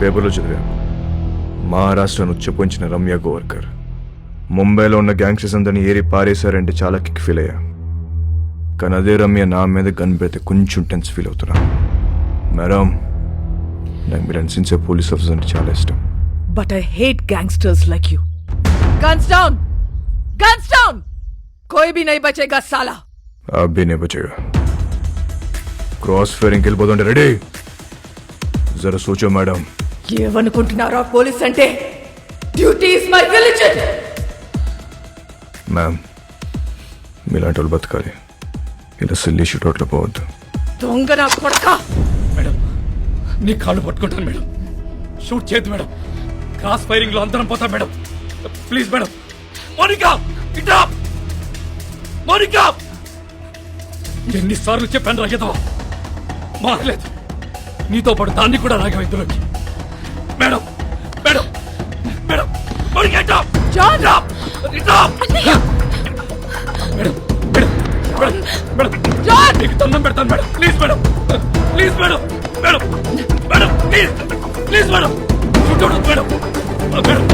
పేపర్లో చదివా మహారాష్ట్రను చెప్పుంచిన రమ్య గోవర్కర్. ముంబైలో ఉన్న గ్యాంగ్స్టర్స్ అందరినీ ఏరి పారేశారంటే చాలా కిక్ ఫీల్ అయ్యా. కానీ అదే రమ్య నా మీద గన్ పెడితే కొంచెం టెన్స్ ఫీల్ అవుతున్నా. మేడం నాకు మీరు అనిపించే పోలీస్ ఆఫీసర్ అంటే చాలా ఇష్టం. But I hate gangsters like you guns down guns down కోయి బి నై బచేగా సాలా అబ్బి నే బచేగా క్రాస్ ఫైరింగ్కి వెళ్ళిపోతుంటే రెడీ జర సోచో మేడం ఏమనుకుంటున్నారా పోలీస్ అంటే duty is my religion. Ma'am మీలాంటి వాళ్ళు బతకాలి. ఇలా సిల్లీ షూట్అవుట్లో పోవద్దు. దొంగ నా కొడక. మేడం నీ కాళ్ళు పట్టుకుంటాను మేడం. షూట్ చేయదు మేడం. క్రాస్ ఫైరింగ్లో అందరం పోతాం మేడం. Please madam. మోనికా ఇట్రా మోనికా! ఎన్నిసార్లు చెప్పాను రాగేదో మారలేదు. నీతో పాటు దాన్ని కూడా రాగం ఇందులోకి. మేడం మేడం మేడం మోనికా ఇట్రా జాన్! ఇట్రా ఇట్రా madam madam madam madam John! నీకు దండం పెడతాను madam. Please madam please madam madam madam please please madam. చూడదు మేడం. మేడం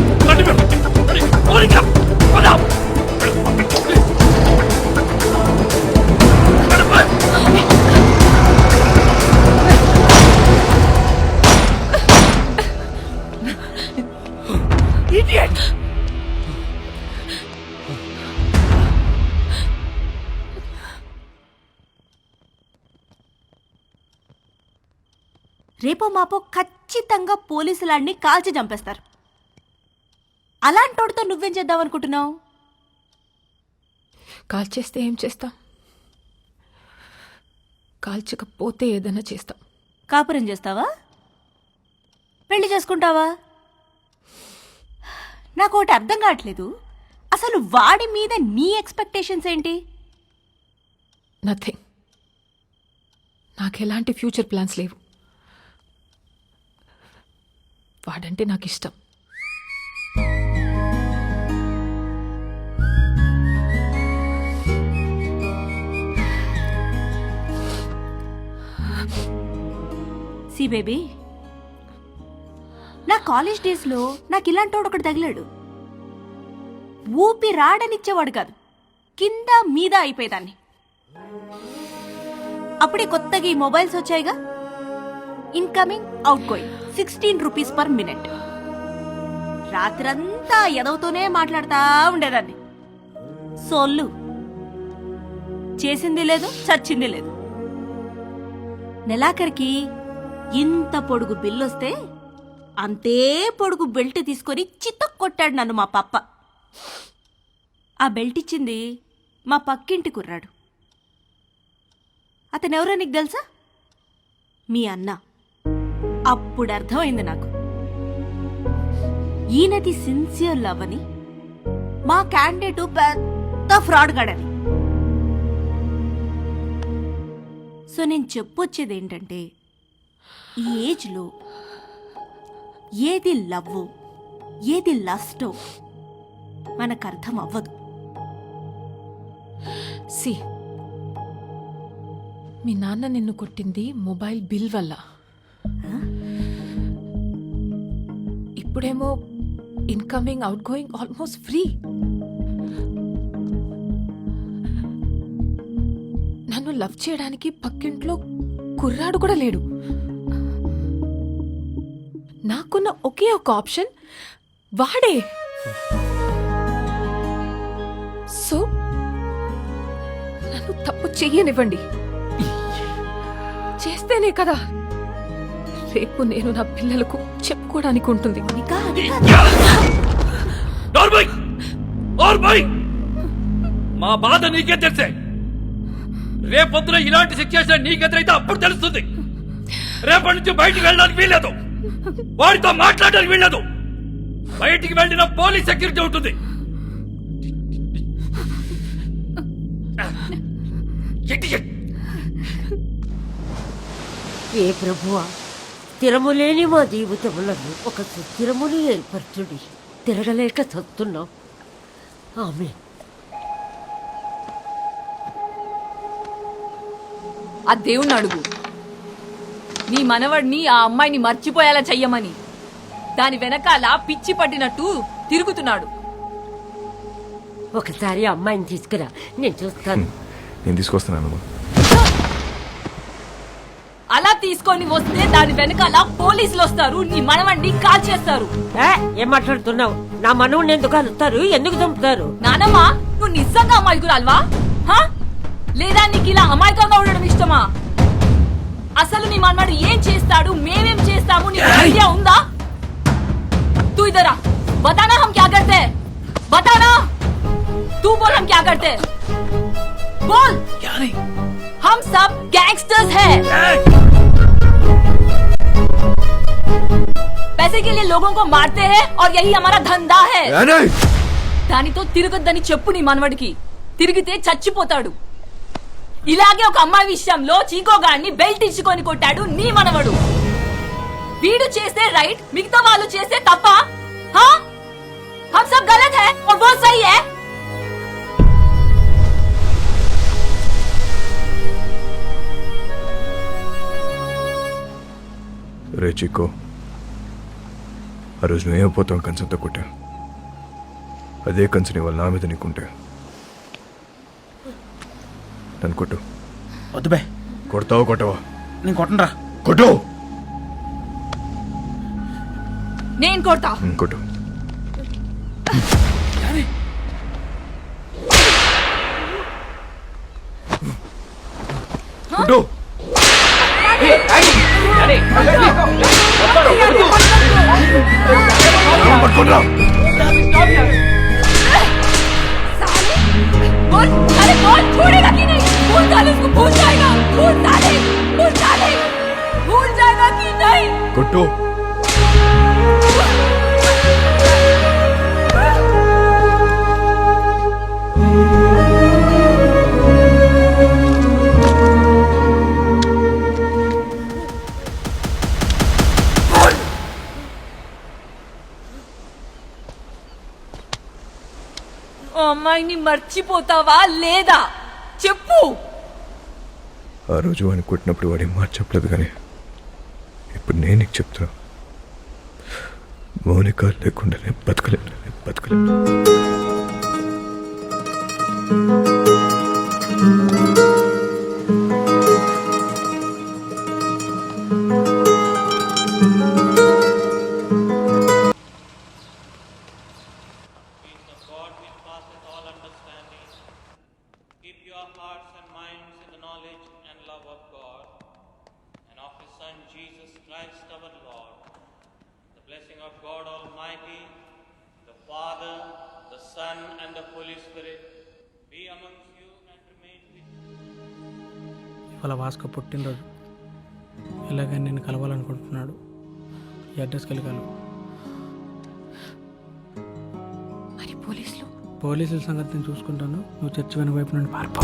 రేపో మాపో ఖచ్చితంగా పోలీసులాడిని కాల్చి చంపేస్తారు. అలాంటోడితో నువ్వేం చేద్దాం అనుకుంటున్నావు కాల్ చేస్తే ఏం చేస్తాం? కాల్చకపోతే ఏదైనా చేస్తాం. కాపురం చేస్తావా? పెళ్ళి చేసుకుంటావా? నాకు ఒకటి అర్థం కావట్లేదు. అసలు వాడి మీద నీ ఎక్స్పెక్టేషన్స్ ఏంటి? నథింగ్. నాకు ఎలాంటి ఫ్యూచర్ ప్లాన్స్ లేవు. వాడంటే నాకు ఇష్టం సి బేబీ నా కాలేజ్ డేస్లో నాకు ఇలాంటోడు ఒకటి తగిలాడు. ఊపి రాడనిచ్చేవాడు కాదు కింద మీద అయిపోయేదాన్ని. అప్పుడే కొత్తగా ఈ mobiles వచ్చాయిగా? Incoming outgoing sixteen rupees per minute రాత్రంతా ఎదవుతూనే మాట్లాడుతూ ఉండేదాన్ని. సోళ్ళు చేసింది లేదు చచ్చింది లేదు. నెలాఖరికి ఇంత పొడుగు బిల్లొస్తే అంతే పొడుగు బెల్ట్ తీసుకొని చిత్త కొట్టాడు నన్ను మా పప్ప. ఆ బెల్ట్ ఇచ్చింది మా పక్కింటి కుర్రాడు. అతనెవరో నీకు తెలుసా? మీ అన్న. అప్పుడు అర్థమైంది నాకు. ఈయనది సిన్సియర్ లవ్ అని మా క్యాండిడేట్ పెద్ద ఫ్రాడ్ గడని. సో నేను చెప్పొచ్చేది ఏంటంటే ఈ ఏజ్లో ఏది లవ్ ఏది లస్టో మనకు అర్థం అవ్వదు సి మీ నాన్న నిన్ను కొట్టింది మొబైల్ బిల్ వల్ల. ఇప్పుడేమో incoming outgoing almost free నన్ను లవ్ చేయడానికి పక్కింట్లో కుర్రాడు కూడా లేడు. నాకున్న ఒకే ఒక ఆప్షన్ వాడే. సో నన్ను తప్పు చెయ్యనివ్వండి. చేస్తేనే కదా రేపు నేను నా పిల్లలకు చెప్పుకోవడానికి ఉంటుంది. మా బాధ నీకే తెలిసే. రేపొద్దున ఇలాంటి సిచ్యువేషన్ నీకెదురైతే అప్పుడు తెలుస్తుంది. రేపటి నుంచి బయటికి వెళ్ళడానికి వీల్లేదు. వాడితో మాట్లాడడానికి వీల్లేదు. బయటికి వెళ్ళిన పోలీస్ సెక్యూరిటీ ఉంటుంది. ఏ ప్రభువా? స్థిరములేని మా జీవితములను ఒక సుస్థిరముని ఏర్పరచుడి. తిరగలేక చస్తున్నాం ఆమె ఆ దేవుణ్ణి అడుగు. నీ మనవడిని ఆ అమ్మాయిని మర్చిపోయేలా చెయ్యమని. దాని వెనకాల పిచ్చి పట్టినట్టు తిరుగుతున్నాడు. ఒకసారి అమ్మాయిని తీసుకురా. నేను చూస్తాను. నేను తీసుకొస్తున్నాను తీసుకొని వస్తే దాని వెనకాల పోలీసులు వస్తారు నీ మనవణ్ణి కాల్ చేస్తారు ఏ, ఏం మాట్లాడుతున్నావు నా మనవుని ఎందుకు అలుస్తారు ఎందుకు చంపుతారు నానమ్మ నువ్వు నిజంగా అమాయకురాల్వా హా? లేదా నీకు ఇలా అమాయకంగా ఉండడం ఇష్టమా అసలు నీ మనవాడు ఏం చేస్తాడు మేమేం చేస్తాము నీకు ఐడియా ఉందా तू इधर आ बताना हम क्या करते हैं बताना तू बोल हम क्या करते हैं बोल क्या नहीं हम सब गैंगस्टर्स हैं पैसे के लिए लोगों को मारते हैं और यही हमारा धंधा है దానితో తిరగొద్దని చెప్పు నీ మనవడికి తిరిగితే చచ్చిపోతాడు ఇలాగే ఒక అమ్మాయి విషయంలో చీకోగాడిని బెల్ట్ ఇచ్చుకొని కొట్టాడు నీ మనవడు వీడు చేస్తే రైట్ మిగతా వాళ్ళు చేస్తే తప్ప హా? हम सब गलत है और वो सही है రే చిక్కో ఆ రోజు నువ్వేమైపోతాం కంచంతో కొట్టా అదే కంచని వాళ్ళ నా మీద నీకుంటే నన్ను కొట్టు. వద్దు బే. కొడతావు కొట్టవా? నేను కొట్టనరా. కొట్టు! నేను కొడతా. కొట్టు. కొట్టు! పట్టుకోండిరా. बोल अरे बोल छोड़ेगा कि नहीं भूल साले उसको भूल जाएगा भूल साले भूल साले भूल जाएगा कि नहीं కొట్టు ఆ అమ్మాయిని మర్చిపోతావా లేదా? చెప్పు. ఆ రోజు వాడిని కొట్టినప్పుడు వాడి మాట చెప్పలేదు కానీ ఇప్పుడు నేను నీకు చెప్తున్నా. మౌనిక లేకుండా నేను బతకలేను నేను బతకలేను. Love of God and of His Son Jesus Christ our Lord. The blessing of God Almighty, the Father, the Son, and the Holy Spirit be amongst you and remain with you. ఇవాళ భాస్కర్ పుట్టినరోజు ఇలాగని నేను కలవాలనుకుంటున్నాడు ఈ అడ్రస్కి వెళ్ళి కలవు మరి పోలీసులు పోలీసుల సంగతి నేను చూసుకుంటాను నువ్వు చర్చి వెనుక వైపు నుండి పారిపో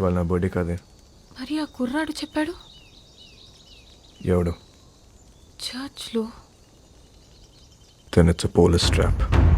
ఇవాళ నా బర్త్డే కాదే. మరి ఆ కుర్రాడు చెప్పాడు? ఎవడు? చర్చ్లో ఇట్స్ పోలీస్ ట్రాప్.